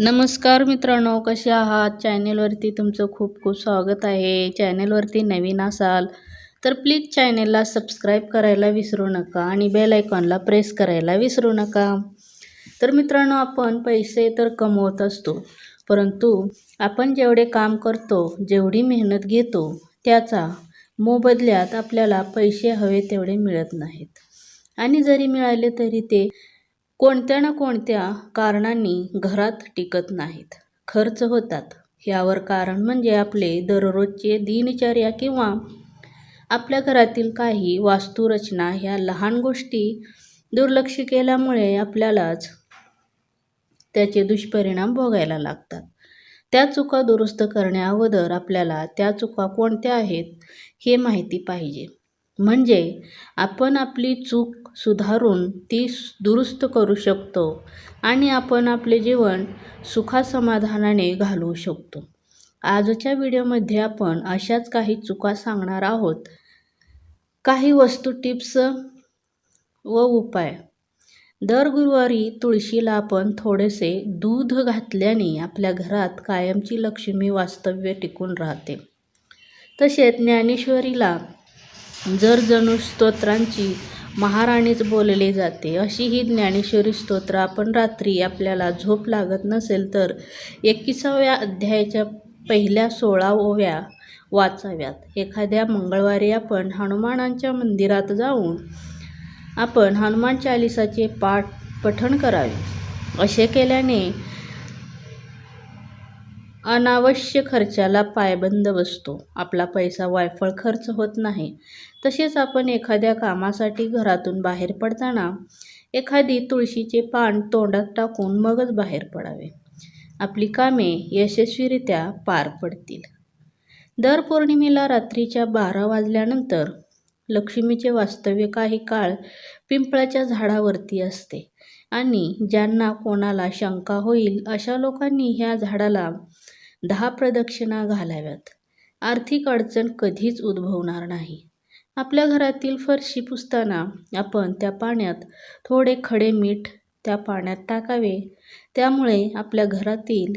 नमस्कार मित्रांनो कसे आहात? चॅनेलवरती तुमचं खूप खूप स्वागत आहे. चॅनेलवरती नवीन असाल तर प्लीज चॅनेलला सबस्क्राईब करायला विसरू नका आणि बेल आयकॉनला प्रेस करायला विसरू नका. तर मित्रांनो आपण पैसे तर कमवत असतो परंतु आपण जेवढे काम करतो जेवढी मेहनत घेतो त्याचा मोबदल्यात आपल्याला पैसे हवे तेवढे मिळत नाहीत. आणि जरी मिळाले तरी ते कोणत्या ना कोणत्या कारणांनी घरात टिकत नाहीत. खर्च होतात. यावर कारण म्हणजे आपले दररोजचे दिनचर्या किंवा आपल्या घरातील काही वास्तुरचना ह्या लहान गोष्टी दुर्लक्ष केल्यामुळे आपल्यालाच त्याचे दुष्परिणाम भोगायला लागतात. त्या चुका दुरुस्त करण्याअगोदर आपल्याला त्या चुका कोणत्या आहेत हे माहिती पाहिजे. म्हणजे आपण आपली चूक सुधारून ती दुरुस्त करू शकतो आणि आपण आपले जीवन सुखासमाधानाने घालवू शकतो. आजच्या व्हिडिओमध्ये आपण अशाच काही चुका सांगणार आहोत. काही वस्तू टिप्स व उपाय. दर गुरुवारी तुळशीला आपण थोडेसे दूध घातल्याने आपल्या घरात कायमची लक्ष्मी वास्तव्य टिकून राहते. तसेच ज्ञानेश्वरीला जर जणू स्तोत्रांची महाराणीच बोलले जाते अशी ही ज्ञानेश्वरी स्तोत्र आपण रात्री आपल्याला झोप लागत नसेल तर एकविसाव्या अध्यायाच्या पहिल्या सोळा ओव्या वाचाव्यात. एखाद्या मंगळवारी आपण हनुमानांच्या मंदिरात जाऊन आपण हनुमान चालिसाचे पाठ पठण करावे. असे केल्याने अनावश्यक खर्चाला पायबंद बसतो. आपला पैसा वायफळ खर्च होत नाही. तसेच आपण एखाद्या कामासाठी घरातून बाहेर पडताना एखादी तुळशीचे पान तोंडात टाकून मगच बाहेर पडावे. आपली कामे यशस्वीरित्या पार पडतील. दर पौर्णिमेला रात्रीच्या बारा वाजल्यानंतर लक्ष्मीचे वास्तव्य काही काळ पिंपळाच्या झाडावरती असते. आणि ज्यांना कोणाला शंका होईल अशा लोकांनी ह्या झाडाला दहा प्रदक्षिणा घालाव्यात. आर्थिक अडचण कधीच उद्भवणार नाही. आपल्या घरातील फरशी पुसताना आपण त्या पाण्यात थोडे खडे मीठ त्या पाण्यात टाकावे. त्यामुळे आपल्या घरातील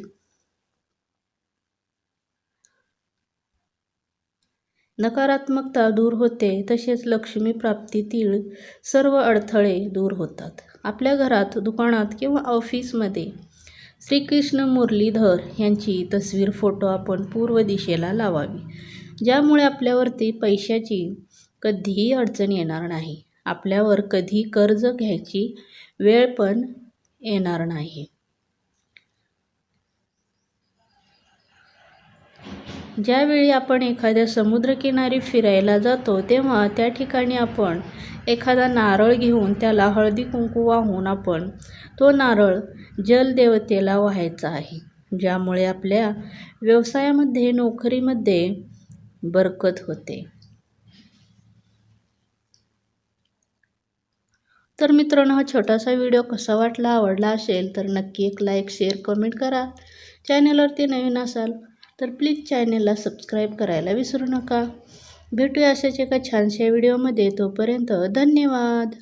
नकारात्मकता दूर होते तसेच लक्ष्मी प्राप्तीतील सर्व अडथळे दूर होतात. आपल्या घरात दुकानात किंवा ऑफिसमध्ये श्रीकृष्ण मुरलीधर यांची तस्वीर फोटो आपण पूर्व दिशेला लावावी. ज्यामुळे आपल्यावरती पैशाची कधीही अडचण येणार नाही. आपल्यावर कधी कर्ज घ्यायची वेळ पण येणार नाही. ज्यावेळी आपण एखाद्या समुद्रकिनारी फिरायला जातो तेव्हा त्या ठिकाणी आपण एखादा नारळ घेऊन त्याला हळदी कुंकू वाहून आपण तो नारळ जलदेवतेला व्हायचा आहे. ज्यामुळे आपल्या व्यवसायामध्ये नोकरीमध्ये बरकत होते. तर मित्रांनो हा छोटासा व्हिडिओ कसा वाटला आवडला असेल तर नक्की एक लाईक शेअर कमेंट करा. चॅनलवरती नवीन असाल तर प्लीज चॅनेलला सबस्क्राईब करायला विसरू नका. भेटूया अशाच एका छानशा व्हिडिओमध्ये. तोपर्यंत धन्यवाद.